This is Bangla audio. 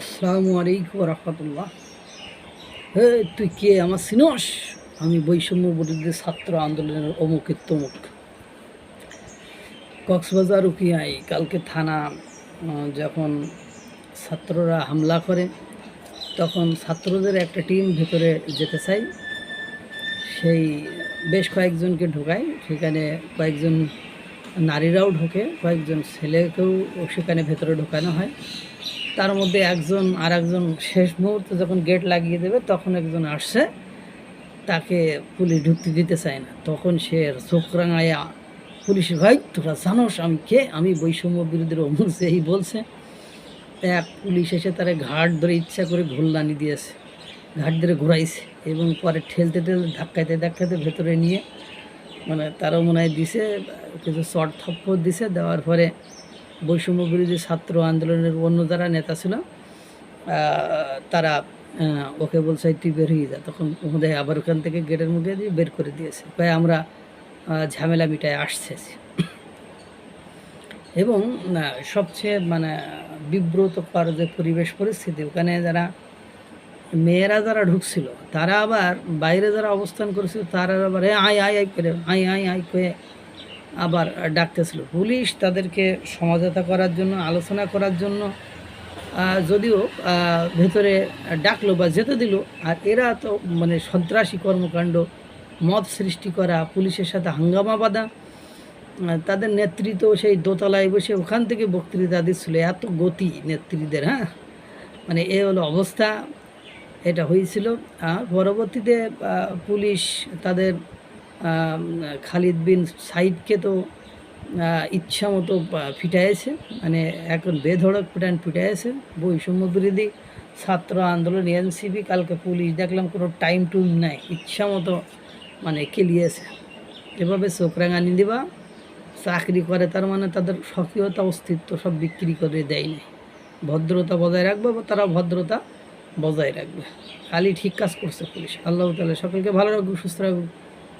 আসসালামু আলাইকুম রহমতুল্লাহ। হে তুই কে? আমার সিনস? আমি বৈষম্য বিরুদ্ধে ছাত্র আন্দোলনের অমুকের তমুক কক্সবাজার উকিয়াই কালকে থানা যখন ছাত্ররা হামলা করে, তখন ছাত্রদের একটা টিম ভেতরে যেতে চাই। সেই বেশ কয়েকজনকে ঢোকায় সেখানে কয়েকজন নারীরাও ঢোকে, কয়েকজন ছেলেকেও সেখানে ভেতরে ঢোকানো হয়। তার মধ্যে একজন আর একজন শেষ মুহূর্তে যখন গেট লাগিয়ে দেবে, তখন একজন আসছে। তাকে পুলিশ ঢুকতে দিতে চায় না। তখন সে চোখ রাঙাইয়া পুলিশ ভাই, তোরা জানোস আমি কে? আমি বৈষম্য বিরোধীর অমুক এই বলছে। এক পুলিশ এসে তারা ঘাট ধরে ইচ্ছা করে ঘোল্লানি দিয়েছে। ঘাট ধরে ঘুরাইছে এবং পরে ঠেলতে ঠেলতে, ধাক্কাইতে ধাক্কাইতে ভেতরে নিয়ে মানে তারও মনে হয় দিছে, কিছু চট থপ্পড় দিছে। দেওয়ার পরে বৈষম্য বিরোধী ছাত্র আন্দোলনের অন্য যারা নেতা ছিল তারা ওকে বলছে তুই বের হয়ে যা। তখন ওদের আবার ওখান থেকে গেটের মুখে দিয়ে বের করে দিয়েছে। তাই আমরা ঝামেলা মিটায় আসছে এবং সবচেয়ে মানে বিব্রতকর যে পরিবেশ পরিস্থিতি, ওখানে যারা মেয়েরা যারা ঢুকছিল, তারা আবার বাইরে যারা অবস্থান করেছিল, তারা আবার আয় আয় আয় করে, আয় আয় আয় করে আবার ডাকতেছিল। পুলিশ তাদেরকে সমাজতা করার জন্য, আলোচনা করার জন্য যদিও ভেতরে ডাকলো বা যেতে দিল। আর এরা তো মানে সন্ত্রাসী কর্মকাণ্ড মত সৃষ্টি করা, পুলিশের সাথে হাঙ্গামা বাঁধা তাদের নেতৃত্ব সেই দোতলায় বসে ওখান থেকে বক্তৃতা দিচ্ছিল। এত গতি নেত্রীদের হ্যাঁ? মানে এ হলো অবস্থা, এটা হয়েছিল। পরবর্তীতে পুলিশ তাদের খালিদ বিন সাইদকে তো ইচ্ছা মতো আহ, পিটাইছে মানে এখন বেধড়ক পিটান পিটাইছে বৈষম্য বিরোধী ছাত্র আন্দোলন এনসিপি কালকে পুলিশ দেখলাম কোনো টাইম টুম নাই। ইচ্ছা মতো মানে কেলিয়েছে এভাবে চোখ রাঙানি দিবা চাকরি করে তার মানে তাদের স্বকীয়তা অস্তিত্ব সব বিক্রি করে দেয় নাই। ভদ্রতা বজায় রাখবে বা তারা ভদ্রতা বজায় রাখবে। খালি ঠিক কাজ করছে পুলিশ। আল্লাহ তালা সকলকে ভালো রাখুক সুস্থ রাখুক।